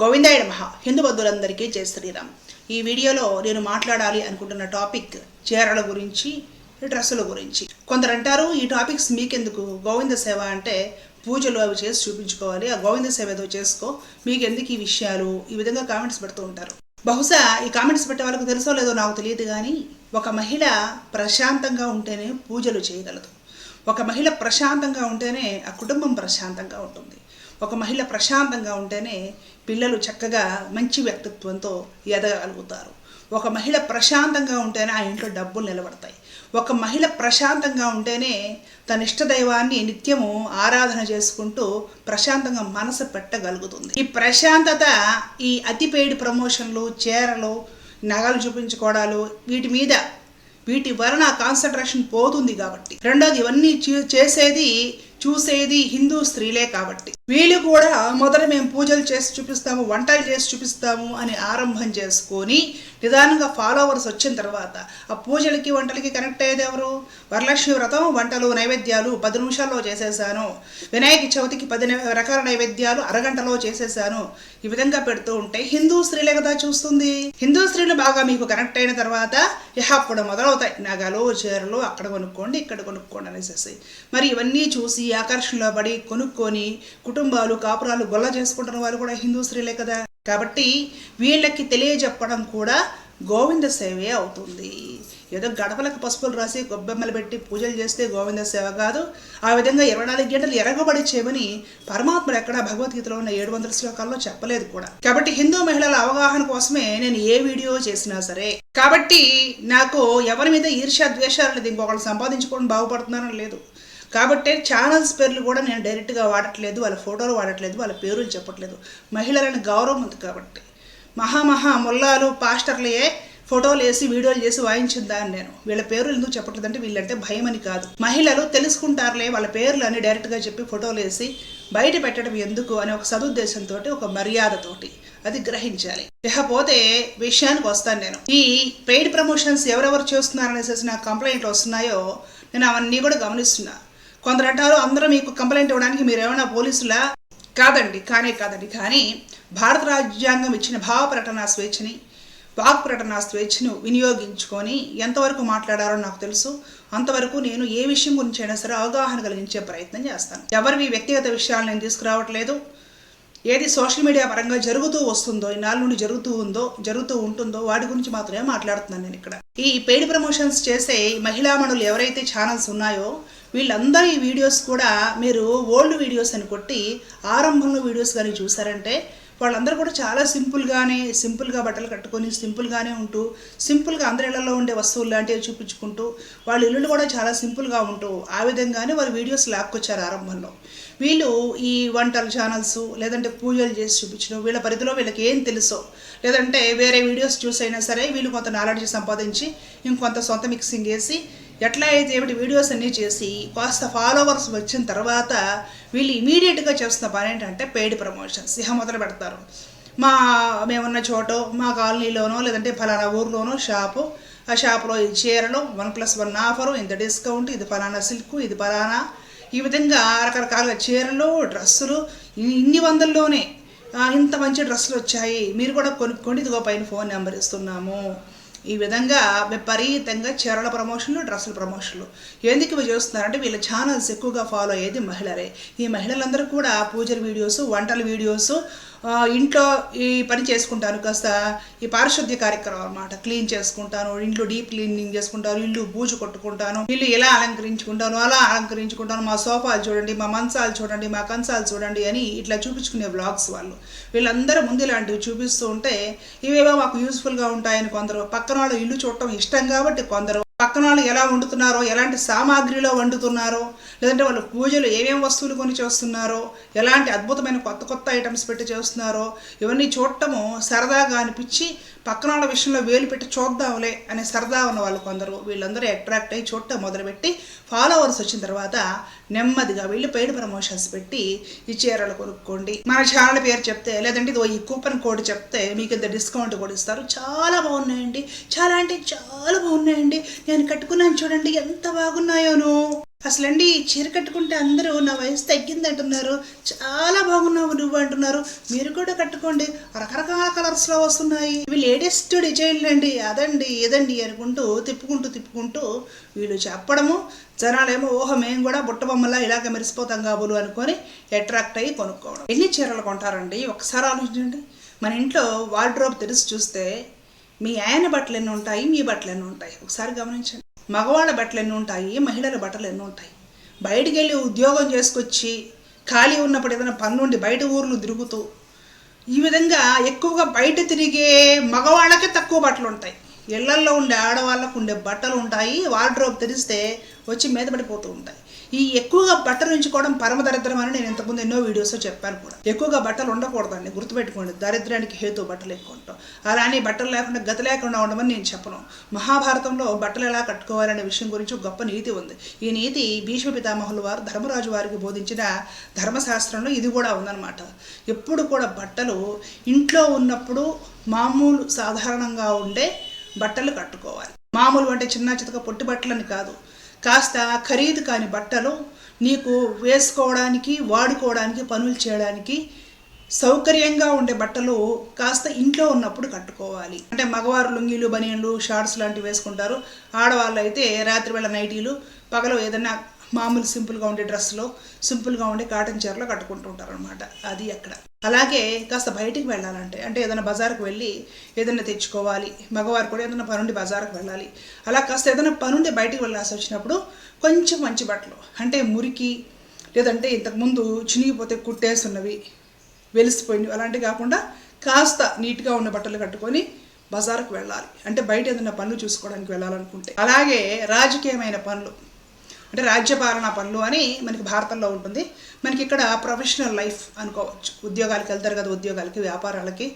గోవిందాయ నమః. హిందూ బంధువులందరికీ జై శ్రీరామ్. ఈ వీడియోలో నేను మాట్లాడాలి అనుకుంటున్న టాపిక్ చీరల గురించి డ్రెస్సుల గురించి. కొందరంటారు ఈ టాపిక్స్ మీకెందుకు? గోవింద సేవ అంటే పూజలు అవి చేసి చూపించుకోవాలి. ఆ గోవింద సేవ ఏదో చేసుకో. మీకెందుకు ఈ విషయాలు? ఈ విధంగా కామెంట్స్ పెడుతూ ఉంటారు. బహుశా ఈ కామెంట్స్ పెట్టే వాళ్ళకి తెలుసో లేదో నాకు తెలియదు కానీ ఒక మహిళ ప్రశాంతంగా ఉంటేనే పూజలు చేయగలదు. ఒక మహిళ ప్రశాంతంగా ఉంటేనే ఆ కుటుంబం ప్రశాంతంగా ఉంటుంది. ఒక మహిళ ప్రశాంతంగా ఉంటేనే పిల్లలు చక్కగా మంచి వ్యక్తిత్వంతో ఎదగలుగుతారు ఒక మహిళ ప్రశాంతంగా ఉంటేనే ఆ ఇంట్లో డబ్బులు నిలబడతాయి. ఒక మహిళ ప్రశాంతంగా ఉంటేనే తన ఇష్టదైవాన్ని నిత్యము ఆరాధన చేసుకుంటూ ప్రశాంతంగా మనసు పెట్టగలుగుతుంది. ఈ ప్రశాంతత ఈ అతి ప్రమోషన్లు చీరలు నగలు చూపించుకోవడాలు వీటి మీద వీటి వలన కాన్సన్ట్రేషన్ పోతుంది కాబట్టి. రెండోది ఇవన్నీ చే- చేసేది చూసేది హిందూ స్త్రీలే కాబట్టి. వీళ్ళు కూడా మొదట మేము పూజలు చేసి చూపిస్తాము వంటలు చేసి చూపిస్తాము అని ఆరంభం చేసుకొని నిదానంగా ఫాలోవర్స్ వచ్చిన తర్వాత ఆ పూజలకి వంటలకి కనెక్ట్ అయ్యేది ఎవరు? వరలక్ష్మి వ్రతం వంటలు నైవేద్యాలు పది నిమిషాల్లో చేసేసాను. వినాయక చవితికి పది రకాల నైవేద్యాలు అరగంటలో చేసేసాను. ఈ విధంగా పెడుతూ ఉంటే హిందూ స్త్రీలే కదా చూస్తుంది. హిందూ స్త్రీలు బాగా మీకు కనెక్ట్ అయిన తర్వాత అప్పుడు మొదలవుతాయి. నగలు చీరలు అక్కడ కొనుక్కోండి ఇక్కడ కొనుక్కోండి అనేసి మరి ఇవన్నీ చూసి ఆకర్షణలో పడి కొనుక్కొని కుటుంబాలు కాపురాలు గొల్ల చేసుకుంటున్న వాళ్ళు కూడా హిందూ స్త్రీలే కదా. కాబట్టి వీళ్ళకి తెలియజెప్పడం కూడా గోవింద సేవే అవుతుంది. ఏదో గడపలకు పసుపులు రాసి గొబ్బెమ్మలు పెట్టి పూజలు చేస్తే గోవింద సేవ కాదు. ఆ విధంగా ఇరవై నాలుగు గంటలు ఎరగబడి చేయమని పరమాత్ముడు ఎక్కడ భగవద్గీతలో ఉన్న ఏడు వందల శ్లోకాల్లో చెప్పలేదు కూడా. కాబట్టి హిందూ మహిళల అవగాహన కోసమే నేను ఏ వీడియో చేసినా సరే. కాబట్టి నాకు ఎవరి మీద ఈర్ష్య ద్వేషాలు లేదు ఇంకొకళ్ళు సంపాదించుకోవడం బాగుపడుతున్నారని లేదు. కాబట్టి ఛానల్స్ పేర్లు కూడా నేను డైరెక్ట్గా వాడట్లేదు వాళ్ళ ఫోటోలు వాడట్లేదు వాళ్ళ పేర్లు చెప్పట్లేదు. మహిళలని గౌరవం ఉంది కాబట్టి. మహామహా ముల్లాలు పాస్టర్లయే ఫోటోలు వేసి వీడియోలు చేసి వాయించిందాన్ని నేను. వీళ్ళ పేర్లు ఎందుకు చెప్పట్లేదంటే వీళ్ళంటే భయం అని కాదు. మహిళలు తెలుసుకుంటారులే వాళ్ళ పేర్లు అని డైరెక్ట్గా చెప్పి ఫోటోలు వేసి బయట పెట్టడం ఎందుకు అనే ఒక సదుద్దేశంతో ఒక మర్యాదతోటి అది గ్రహించాలి. ఇకపోతే విషయానికి వస్తాను నేను. ఈ పెయిడ్ ప్రమోషన్స్ ఎవరెవరు చేస్తున్నారనేసి నాకు కంప్లైంట్లు వస్తున్నాయో నేను అవన్నీ కూడా గమనిస్తున్నాను కొందరు అంటారు అందరూ మీకు కంప్లైంట్ ఇవ్వడానికి మీరు ఏమైనా పోలీసులా? కాదండి కానే కాదండి. కానీ భారత రాజ్యాంగం ఇచ్చిన భావ ప్రకటన స్వేచ్ఛని వాక్ ప్రకటన స్వేచ్ఛను వినియోగించుకొని ఎంతవరకు మాట్లాడారో నాకు తెలుసు. అంతవరకు నేను ఏ విషయం గురించి అయినా సరే అవగాహన కలిగించే ప్రయత్నం చేస్తాను. ఎవరివి వ్యక్తిగత విషయాలు నేను తీసుకురావట్లేదు. ఏది సోషల్ మీడియా పరంగా జరుగుతూ వస్తుందో ఈ నాలుగు నుండి జరుగుతూ ఉందో జరుగుతూ ఉంటుందో వాటి గురించి మాత్రమే మాట్లాడుతున్నాను నేను ఇక్కడ. ఈ పెయిడ్ ప్రమోషన్స్ చేసే ఈ మహిళామణులు ఎవరైతే ఛానల్స్ ఉన్నాయో వీళ్ళందరూ ఈ వీడియోస్ కూడా మీరు ఓల్డ్ వీడియోస్ అని కొట్టి ఆరంభంలో వీడియోస్ కానీ చూసారంటే వాళ్ళందరూ కూడా చాలా సింపుల్గానే సింపుల్గా బట్టలు కట్టుకొని సింపుల్గానే ఉంటూ సింపుల్గా అందరి ఇళ్ళలో ఉండే వస్తువులు లాంటివి చూపించుకుంటూ వాళ్ళ ఇల్లులు కూడా చాలా సింపుల్గా ఉంటూ ఆ విధంగానే వాళ్ళు వీడియోస్ లాక్కొచ్చారు ఆరంభంలో. వీళ్ళు ఈ వంటల ఛానల్స్ లేదంటే పూజలు చేసి చూపించడం వీళ్ళ పరిధిలో వీళ్ళకి ఏం తెలుసో లేదంటే వేరే వీడియోస్ చూసైనా సరే వీళ్ళు కొంత నాలెడ్జ్ సంపాదించి ఇంకొంత సొంత మిక్సింగ్ వేసి ఎట్లా అయితే ఏమిటి వీడియోస్ అన్నీ చేసి కాస్త ఫాలోవర్స్ వచ్చిన తర్వాత వీళ్ళు ఇమీడియట్గా చేస్తున్న పని ఏంటంటే పెయిడ్ ప్రమోషన్స్ ఇహ మొదలు పెడతారు. మా మేమున్న చోటో మా కాలనీలోనో లేదంటే ఫలానా ఊర్లోనో షాపు ఆ షాపులో ఈ చీరలు వన్ ప్లస్ వన్ ఆఫరు ఇంత డిస్కౌంట్ ఇది ఫలానా సిల్క్ ఇది ఫలానా ఈ విధంగా రకరకాల చీరలు డ్రెస్సులు ఇన్ని- వందల్లోనే ఇంత మంచి డ్రెస్సులు వచ్చాయి. మీరు కూడా కొనుక్కోండి ఇదిగో పైన ఫోన్ నెంబర్ ఇస్తున్నాము. ఈ విధంగా విపరీతంగా చీరల ప్రమోషన్లు డ్రెస్సుల ప్రమోషన్లు. ఎందుకు ఇవి చేస్తున్నారంటే వీళ్ళ ఛానల్స్ ఎక్కువగా ఫాలో అయ్యేది మహిళలే. ఈ మహిళలందరూ కూడా పూజల వీడియోస్ వంటల వీడియోస్ ఇంట్లో ఈ పని చేసుకుంటాను కాస్త ఈ పారిశుద్ధ్య కార్యక్రమం అన్నమాట. క్లీన్ చేసుకుంటాను ఇంట్లో డీప్ క్లీనింగ్ చేసుకుంటాను ఇల్లు బూజు కొట్టుకుంటాను ఇల్లు ఎలా అలంకరించుకుంటాను అలా అలంకరించుకుంటాను మా సోఫాలు చూడండి మా మంచాలు చూడండి మా కంచాలు చూడండి అని ఇట్లా చూపించుకునే వ్లాగ్స్ వాళ్ళు. వీళ్ళందరూ ముందు ఇలాంటివి చూపిస్తూ ఉంటే ఇవేవో మాకు యూస్ఫుల్గా ఉంటాయని కొందరు పక్కన వాళ్ళు ఇల్లు చూడటం ఇష్టం కాబట్టి కొందరు పక్కన వాళ్ళు ఎలా వండుతున్నారో ఎలాంటి సామాగ్రిలో వండుతున్నారో లేదంటే వాళ్ళు పూజలు ఏమేమి వస్తువులు కొని చేస్తున్నారో ఎలాంటి అద్భుతమైన కొత్త కొత్త ఐటమ్స్ పెట్టి చేస్తున్నారో ఇవన్నీ చూడటము సరదాగా అనిపించి పక్కన వాళ్ళ విషయంలో వేలు పెట్టి చూద్దాంలే అనే సరదా ఉన్న వాళ్ళు కొందరు. వీళ్ళందరూ అట్రాక్ట్ అయ్యి చూడటం మొదలుపెట్టి ఫాలోవర్స్ వచ్చిన తర్వాత నెమ్మదిగా వీళ్ళు పెయిడ్ ప్రమోషన్స్ పెట్టి ఈ చీరలు కొనుక్కోండి. మన ఛానల్ పేరు చెప్తే లేదంటే ఇది ఈ కూపన్ కోడ్ చెప్తే మీకు ఇంత డిస్కౌంట్ కూడా ఇస్తారు. చాలా బాగున్నాయండి. చాలా అంటే చాలా బాగున్నాయండి. నేను కట్టుకున్నాను చూడండి ఎంత బాగున్నాయోను. అసలండి ఈ చీర కట్టుకుంటే అందరూ నా వయసు తగ్గింది అంటున్నారు చాలా బాగున్నావు నువ్వు అంటున్నారు. మీరు కూడా కట్టుకోండి. రకరకాల కలర్స్లో వస్తున్నాయి. ఇవి లేటెస్ట్ డిజైన్లు అండి. అదండి ఇదండి అనుకుంటూ తిప్పుకుంటూ తిప్పుకుంటూ వీళ్ళు చెప్పడము జనాలేమో ఓహో మేము కూడా బుట్ట బొమ్మలా ఇలాగ మెరిసిపోతాం కాబోలు అనుకొని అట్రాక్ట్ అయ్యి కొనుక్కోవడం. ఎన్ని చీరలు కొంటారండి? ఒకసారి ఆలోచించండి. మన ఇంట్లో వార్డ్రోబ్ తెరిచి చూస్తే మీ ఆయన బట్టలు ఎన్ని ఉంటాయి మీ బట్టలు ఎన్ని ఉంటాయి? ఒకసారి గమనించండి. మగవాళ్ళ బట్టలు ఎన్ని ఉంటాయి? మహిళల బట్టలు ఎన్ని ఉంటాయి? బయటికి వెళ్ళి ఉద్యోగం చేసుకొచ్చి ఖాళీ ఉన్నప్పుడు ఏదైనా పని నుండి బయట ఊర్లు తిరుగుతూ ఈ విధంగా ఎక్కువగా బయట తిరిగే మగవాళ్ళకే తక్కువ బట్టలు ఉంటాయి. ఇళ్ళల్లో ఉండే ఆడవాళ్ళకు ఉండే బట్టలు ఉంటాయి. వార్డ్రోబ్ తెరిస్తే వచ్చి మీద పడిపోతూ ఉంటాయి. ఈ ఎక్కువగా బట్టలు ఉంచుకోవడం పరమ దరిద్రం అని నేను ఇంతకుముందు ఎన్నో వీడియోస్లో చెప్పాను కూడా. ఎక్కువగా బట్టలు ఉండకూడదండి గుర్తుపెట్టుకోండి. దరిద్రానికి హేతు బట్టలు ఎక్కువ ఉంటాం అలానే బట్టలు లేకుండా గతి లేకుండా ఉండమని నేను చెప్పను. మహాభారతంలో బట్టలు ఎలా కట్టుకోవాలనే విషయం గురించి గొప్ప నీతి ఉంది. ఈ నీతి భీష్మ పితామహుల వారు ధర్మరాజు వారికి బోధించిన ధర్మశాస్త్రంలో ఇది కూడా ఉందన్నమాట. ఎప్పుడు కూడా బట్టలు ఇంట్లో ఉన్నప్పుడు మామూలు సాధారణంగా ఉండే బట్టలు కట్టుకోవాలి. మామూలు అంటే చిన్న చితక పొట్టి బట్టలని కాదు. కాస్త ఖరీదు కాని బట్టలు నీకు వేసుకోవడానికి వాడుకోవడానికి పనులు చేయడానికి సౌకర్యంగా ఉండే బట్టలు కాస్త ఇంట్లో ఉన్నప్పుడు కట్టుకోవాలి. అంటే మగవారు లుంగీలు బనియన్లు షార్ట్స్ లాంటివి వేసుకుంటారు. ఆడవాళ్ళు అయితే రాత్రివేళ నైటీలు పగలు ఏదైనా మామూలు సింపుల్గా ఉండే డ్రెస్లో సింపుల్గా ఉండే కాటన్ చీరలో కట్టుకుంటూ ఉంటారు అనమాట అది అక్కడ. అలాగే కాస్త బయటికి వెళ్ళాలంటే అంటే ఏదైనా బజార్కి వెళ్ళి ఏదైనా తెచ్చుకోవాలి మగవారు కూడా ఏదైనా పనుండి బజార్కి వెళ్ళాలి. అలా కాస్త ఏదైనా పనుండి బయటికి వెళ్ళాల్సి వచ్చినప్పుడు కొంచెం మంచి బట్టలు. అంటే మురికి లేదంటే ఇంతకుముందు చినిగిపోతే కుట్టేస్తున్నవి వెలిసిపోయినవి అలాంటివి కాకుండా కాస్త నీట్గా ఉన్న బట్టలు కట్టుకొని బజార్కు వెళ్ళాలి. అంటే బయట ఏదైనా పనులు చూసుకోవడానికి వెళ్ళాలనుకుంటే. అలాగే రాజకీయమైన పనులు. అంటే రాజ్యపాలన పనులు అని మనకి భారతంలో ఉంటుంది. మనకి ఇక్కడ ప్రొఫెషనల్ లైఫ్ అనుకోవచ్చు. ఉద్యోగాలకు వెళ్తారు కదా ఉద్యోగాలకి వ్యాపారాలకి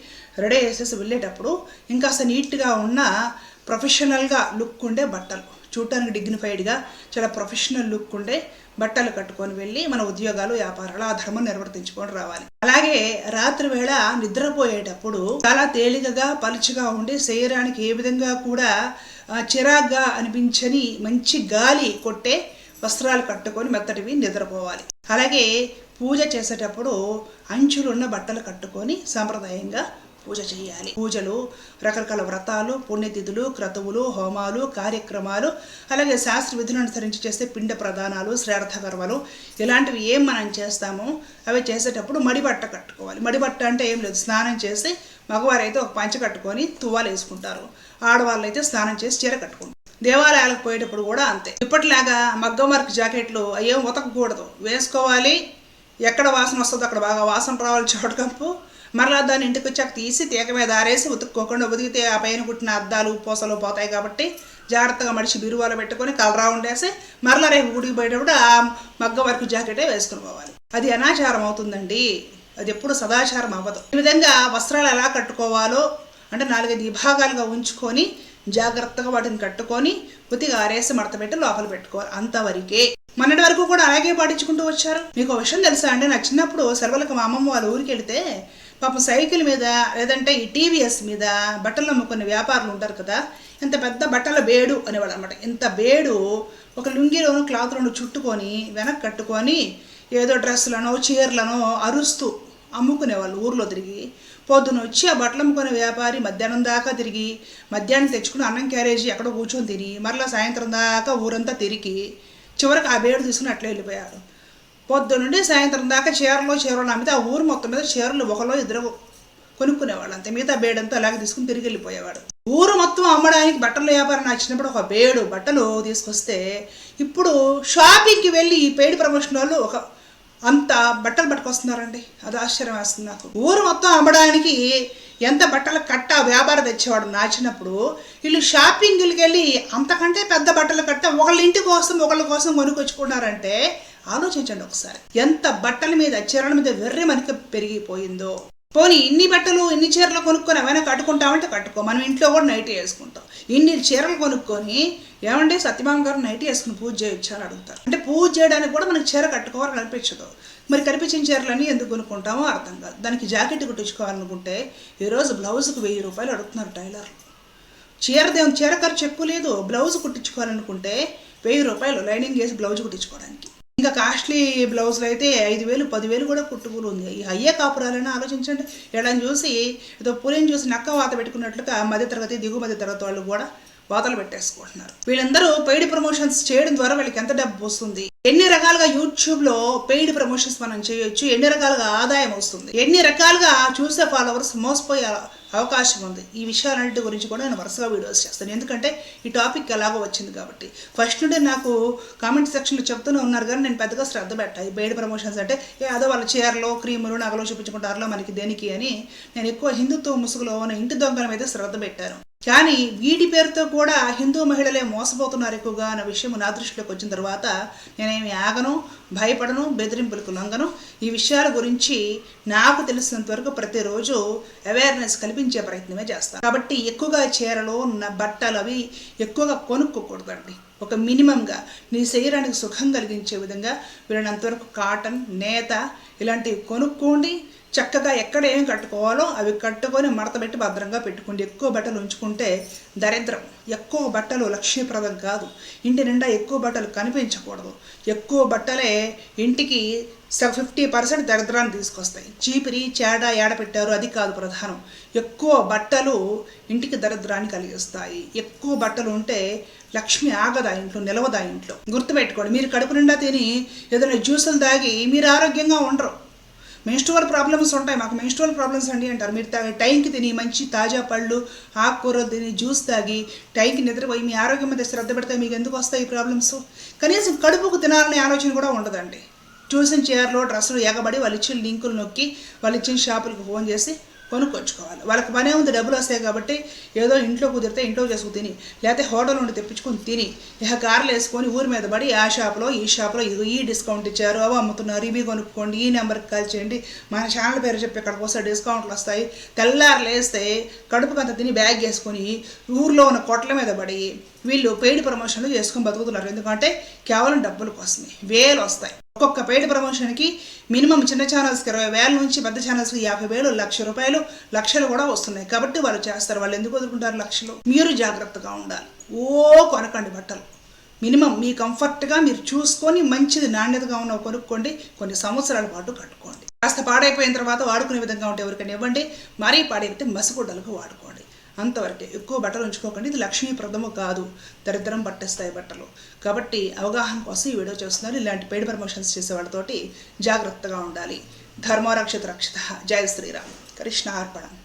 రెడీ చేసేసి వెళ్ళేటప్పుడు ఇంకాస్త నీట్గా ఉన్న ప్రొఫెషనల్గా లుక్ ఉండే బట్టలు. చూడటానికి డిగ్నిఫైడ్గా చాలా ప్రొఫెషనల్ లుక్ ఉండే బట్టలు కట్టుకొని వెళ్ళి మన ఉద్యోగాలు వ్యాపారాలు ఆ ధర్మం నిర్వర్తించుకొని రావాలి. అలాగే రాత్రి వేళ నిద్రపోయేటప్పుడు చాలా తేలికగా పలుచగా ఉండి శరీరానికి ఏ విధంగా కూడా చిరాగ్గా అనిపించని మంచి గాలి కొట్టే వస్త్రాలు కట్టుకొని మెత్తటివి నిద్రపోవాలి. అలాగే పూజ చేసేటప్పుడు అంచులున్న బట్టలు కట్టుకొని సాంప్రదాయంగా పూజ చేయాలి. పూజలు రకరకాల వ్రతాలు పుణ్యతిథులు క్రతువులు హోమాలు కార్యక్రమాలు అలాగే శాస్త్ర విధులను అనుసరించి చేస్తే పిండ ప్రదానాలు శ్రార్థ గర్వలు ఇలాంటివి ఏం మనం చేస్తామో అవి చేసేటప్పుడు మడి బట్ట కట్టుకోవాలి. మడి బట్ట అంటే ఏం లేదు. స్నానం చేసి మగవారైతే ఒక పంచ కట్టుకొని తువ్వాలు వేసుకుంటారు ఆడవాళ్ళు అయితే స్నానం చేసి చీర కట్టుకుంటారు. దేవాలయాలకు పోయేటప్పుడు కూడా అంతే. ఇప్పటిలాగా మగ్గ వర్క్ జాకెట్లు అయ్యేం ఉతకకూడదు. వేసుకోవాలి. ఎక్కడ వాసన వస్తుందో అక్కడ బాగా వాసన రావాలి చోటకంపు మరలా దాన్ని ఇంటికి వచ్చాక తీసి తీగ మీద ఆరేసి ఉతుక్కోకుండా ఉతికితే ఆ పైన కుట్టిన అద్దాలు పూసలు పోతాయి కాబట్టి జాగ్రత్తగా మడిచి బిరువాలో పెట్టుకొని కలరా ఉండేసి మరలా రేపు గుడికి పోయేటప్పుడు ఆ మగ్గ వర్క్ జాకెటే వేసుకుని పోవాలి. అది అనాచారం అవుతుందండి. అది ఎప్పుడు సదాచారం అవ్వదు. ఈ విధంగా వస్త్రాలు ఎలా కట్టుకోవాలో అంటే నాలుగైదు విభాగాలుగా ఉంచుకొని జాగ్రత్తగా వాటిని కట్టుకొని ఉతిగా ఆరేసి మడత పెట్టి లోపల పెట్టుకోవాలి. అంతవరకే. మొన్నటి వరకు కూడా అలాగే పాటించుకుంటూ వచ్చారు. మీకు ఒక విషయం తెలుసా అండి? నా చిన్నప్పుడు సెలవులకు మా అమ్మమ్మ వాళ్ళ ఊరికి వెళితే పాపం సైకిల్ మీద లేదంటే ఈ టీవీఎస్ మీద బట్టలు అమ్ముకునే వ్యాపారులు ఉంటారు కదా ఇంత పెద్ద బట్టల బేడు అనేవాళ్ళు అనమాట ఇంత బేడు ఒక లుంగిలోను క్లాత్లను చుట్టుకొని వెనక్కి కట్టుకొని ఏదో డ్రెస్సులను చీరలను అరుస్తూ అమ్ముకునేవాళ్ళు ఊర్లో తిరిగి. పొద్దున వచ్చి ఆ బట్టలు అమ్ముకునే వ్యాపారి మధ్యాహ్నం దాకా తిరిగి మధ్యాహ్నం తెచ్చుకుని అన్నం క్యారేజీ ఎక్కడ కూర్చొని తిని మరలా సాయంత్రం దాకా ఊరంతా తిరిగి చివరికి ఆ బేడు తీసుకుని అట్లా వెళ్ళిపోయారు. పొద్దు నుండి సాయంత్రం దాకా చీరలో చీరలు అమ్మితే ఆ ఊరు మొత్తం మీద చీరలు ఒకలో ఇద్దరు కొనుక్కునేవాళ్ళు అంతే. మిగతా బేడంతా అలాగే తీసుకుని తిరిగి వెళ్ళిపోయేవాడు. ఊరు మొత్తం అమ్మడానికి బట్టల వ్యాపారం నచ్చినప్పుడు ఒక బేడు బట్టలు తీసుకొస్తే ఇప్పుడు షాపింగ్కి వెళ్ళి ఈ పెయిడ్ ప్రమోషన్ వాళ్ళు ఒక అంత బట్టలు పట్టుకొస్తున్నారండి. అది ఆశ్చర్యం వేస్తుంది నాకు. ఊరు మొత్తం అమ్మడానికి ఎంత బట్టలు కట్ట వ్యాపారం తెచ్చేవాడు నాచినప్పుడు వీళ్ళు షాపింగ్కి వెళ్ళి అంతకంటే పెద్ద బట్టలు కట్ట ఒకళ్ళ ఇంటి కోసం ఒకళ్ళ కోసం కొనుక్కొచ్చుకున్నారంటే ఆలోచించండి ఒకసారి. ఎంత బట్టల మీద చీరల మీద వెర్రి మనకి పెరిగిపోయిందో. పోనీ ఇన్ని బట్టలు ఇన్ని చీరలు కొనుక్కొని ఏమైనా కట్టుకుంటామంటే కట్టుకో. మనం ఇంట్లో కూడా నైటీ వేసుకుంటాం. ఇన్ని చీరలు కొనుక్కొని ఏమంటే సత్యభామ గారు నైట్ వేసుకుని పూజ చేయొచ్చు అని అడుగుతారు. అంటే పూజ చేయడానికి కూడా మనకి చీర కట్టుకోవాలని అనిపించదు మరి కనిపించిన చీరలన్నీ ఎందుకు కొనుక్కుంటామో అర్థం కాదు. దానికి జాకెట్ కుట్టించుకోవాలనుకుంటే ఈరోజు బ్లౌజ్కి వెయ్యి రూపాయలు అడుగుతున్నారు టైలర్లు. చీర దేవుని చీర ఖర్చు ఎక్కువ లేదు. బ్లౌజ్ కుట్టించుకోవాలనుకుంటే వెయ్యి రూపాయలు లైనింగ్ వేసి బ్లౌజ్ కుట్టించుకోవడానికి. ఇంకా కాస్ట్లీ బ్లౌజులు అయితే ఐదు వేలు పదివేలు కూడా కుట్టుకులు ఉంది. ఈ అయ్యే కాపురాలని ఆలోచించండి. వీళ్ళని చూసి ఏదో పులిని చూసి నక్క వాత పెట్టుకున్నట్లుగా మధ్య తరగతి దిగు మధ్య తరగతి వాళ్ళు కూడా వాతలు పెట్టేసుకుంటున్నారు. వీళ్ళందరూ పెయిడ్ ప్రమోషన్స్ చేయడం ద్వారా వీళ్ళకి ఎంత డబ్బు వస్తుంది? ఎన్ని రకాలుగా యూట్యూబ్లో పెయిడ్ ప్రమోషన్స్ మనం చేయొచ్చు ఎన్ని రకాలుగా ఆదాయం వస్తుంది ఎన్ని రకాలుగా చూసే ఫాలోవర్స్ మోసపోయే అవకాశం ఉంది. ఈ విషయాలన్నిటి గురించి కూడా నేను వరుసగా వీడియోస్ చేస్తాను. ఎందుకంటే ఈ టాపిక్ ఎలాగో వచ్చింది కాబట్టి. ఫస్ట్ నుండి నాకు కామెంట్ సెక్షన్లో చెప్తూనే ఉన్నారు కానీ నేను పెద్దగా శ్రద్ధ పెట్టా. ఈ పెయిడ్ ప్రమోషన్స్ అంటే ఏ అదో వాళ్ళ చీరలో క్రీములు నగలో చూపించుకుంటారులో మనకి దేనికి అని. నేను ఎక్కువ హిందుత్వ ముసుగులో ఉన్న ఇంటి దొంగల మీద శ్రద్ధ పెట్టాను. కానీ వీటి పేరుతో కూడా హిందూ మహిళలే మోసపోతున్నారు ఎక్కువగా అన్న విషయం నా దృష్టిలోకి వచ్చిన తర్వాత నేనేమి ఆగను భయపడను బెదిరింపులకు లొంగను. ఈ విషయాల గురించి నాకు తెలిసినంత వరకు ప్రతిరోజు అవేర్నెస్ కల్పించే ప్రయత్నమే చేస్తాను. కాబట్టి ఎక్కువగా చీరలు ఉన్న బట్టలు అవి ఎక్కువగా కొనుక్కోకూడదండి. ఒక మినిమంగా నీ శరీరానికి సుఖం కలిగించే విధంగా వీళ్ళనంతవరకు కాటన్ నేత ఇలాంటివి కొనుక్కోండి. చక్కగా ఎక్కడ ఏం కట్టుకోవాలో అవి కట్టుకొని మడతపెట్టి భద్రంగా పెట్టుకోండి. ఎక్కువ బట్టలు ఉంచుకుంటే దరిద్రం. ఎక్కువ బట్టలు లక్ష్మీప్రదం కాదు. ఇంటి నిండా ఎక్కువ బట్టలు కనిపించకూడదు. ఎక్కువ బట్టలే ఇంటికి ఫిఫ్టీ పర్సెంట్ దరిద్రాన్ని తీసుకొస్తాయి. చీపిరి చేడ ఏడ పెట్టారు అది కాదు ప్రధానం. ఎక్కువ బట్టలు ఇంటికి దరిద్రాన్ని కలిగిస్తాయి. ఎక్కువ బట్టలు ఉంటే లక్ష్మి ఆగదా ఇంట్లో నిలవదా ఇంట్లో? గుర్తుపెట్టుకోండి మీరు కడుపు నిండా తిని ఏదైనా జ్యూసులు తాగి మీరు ఆరోగ్యంగా ఉండరు. మెన్స్ట్రువల్ ప్రాబ్లమ్స్ ఉంటాయి. మాకు మెన్స్ట్రువల్ ప్రాబ్లమ్స్ అండి అంటారు. మీరు తాగి టైంకి తిని మంచి తాజా పళ్ళు ఆకుకూరలు తిని జ్యూస్ తాగి టైంకి నిద్రపోయి మీ ఆరోగ్యం మీద శ్రద్ధ పెడితే మీకు ఎందుకు వస్తాయి ఈ ప్రాబ్లమ్స్? కనీసం కడుపుకు తినాలనే ఆలోచన కూడా ఉండదండి. చూసిన చీరలో డ్రెస్సులు ఎగబడి వాళ్ళు ఇచ్చిన లింకులు నొక్కి వాళ్ళు ఇచ్చిన షాపులకు ఫోన్ చేసి కొనుక్కొచ్చుకోవాలి. వాళ్ళకి పనే ఉంది డబ్బులు వస్తాయి కాబట్టి ఏదో ఇంట్లో కుదిరితే ఇంట్లో చేసుకు తిని లేకపోతే హోటల్ నుండి తెప్పించుకొని తిని ఇక కార్లు వేసుకొని ఊరి మీద పడి ఆ షాప్లో ఈ షాప్లో ఇది ఈ డిస్కౌంట్ ఇచ్చారు అవి అమ్ముతున్నారు ఇవి కొనుక్కోండి ఈ నెంబర్కి కాల్ చేయండి. మన ఛానల్ పేరు చెప్పి ఇక్కడికి వస్తే డిస్కౌంట్లు వస్తాయి. తెల్లారు లేస్తే కడుపుకంత తిని బ్యాగ్ వేసుకొని ఊర్లో ఉన్న కొట్ల మీద పడి వీళ్ళు పెయిడ్ ప్రమోషన్లు చేసుకొని బతుకుతున్నారు. ఎందుకంటే కేవలం డబ్బుల కోసమే. వేలు వస్తాయి. ఒక్కొక్క పెయిడ్ ప్రమోషన్కి మినిమం చిన్న ఛానల్స్కి ఇరవై వేల నుంచి పెద్ద ఛానల్స్కి యాభై వేలు లక్ష రూపాయలు లక్షలు కూడా వస్తున్నాయి. కాబట్టి వాళ్ళు చేస్తారు. వాళ్ళు ఎందుకు వదులుకుంటారు లక్షలు? మీరు జాగ్రత్తగా ఉండాలి. ఓ కొనకండి బట్టలు. మినిమం మీ కంఫర్ట్గా మీరు చూసుకొని మంచిది నాణ్యతగా ఉన్న కొనుక్కోండి. కొన్ని సంవత్సరాల పాటు కట్టుకోండి. కాస్త పాడైపోయిన తర్వాత వాడుకునే విధంగా ఉంటే ఎవరికైనా ఇవ్వండి. మరీ పాడైతే మసిగుడ్డలకు వాడుకోండి. అంతవరకే. ఎక్కువ బట్టలు ఉంచుకోకండి. ఇది లక్ష్మీప్రదము కాదు. దరిద్రం పట్టేస్తాయి బట్టలు. కాబట్టి అవగాహన కోసం ఈ వీడియో చేస్తున్నారు. ఇలాంటి పెయిడ్ ప్రమోషన్స్ చేసే వాళ్ళతోటి జాగ్రత్తగా ఉండాలి. ధర్మరక్షిత రక్షిత. జయ శ్రీరామ్. కృష్ణ అర్పణం.